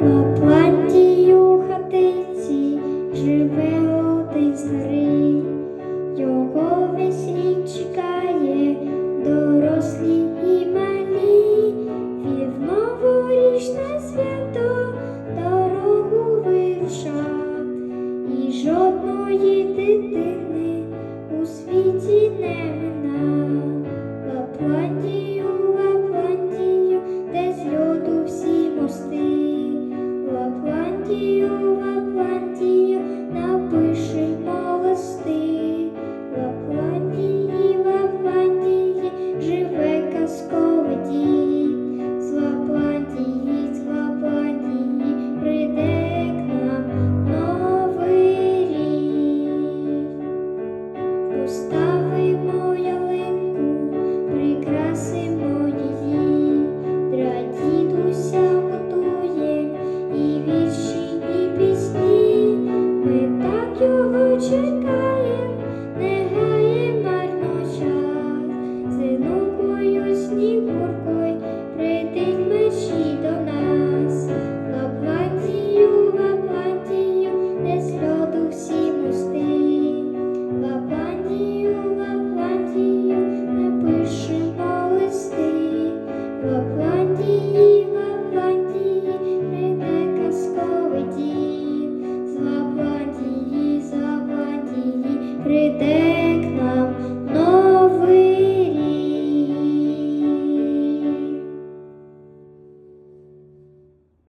По платі хатиці живе один старий, його весь рік дорослі і малі, Він свято дорогу вирушав і жодної дитини. Лапландію, Лапландію, напишемо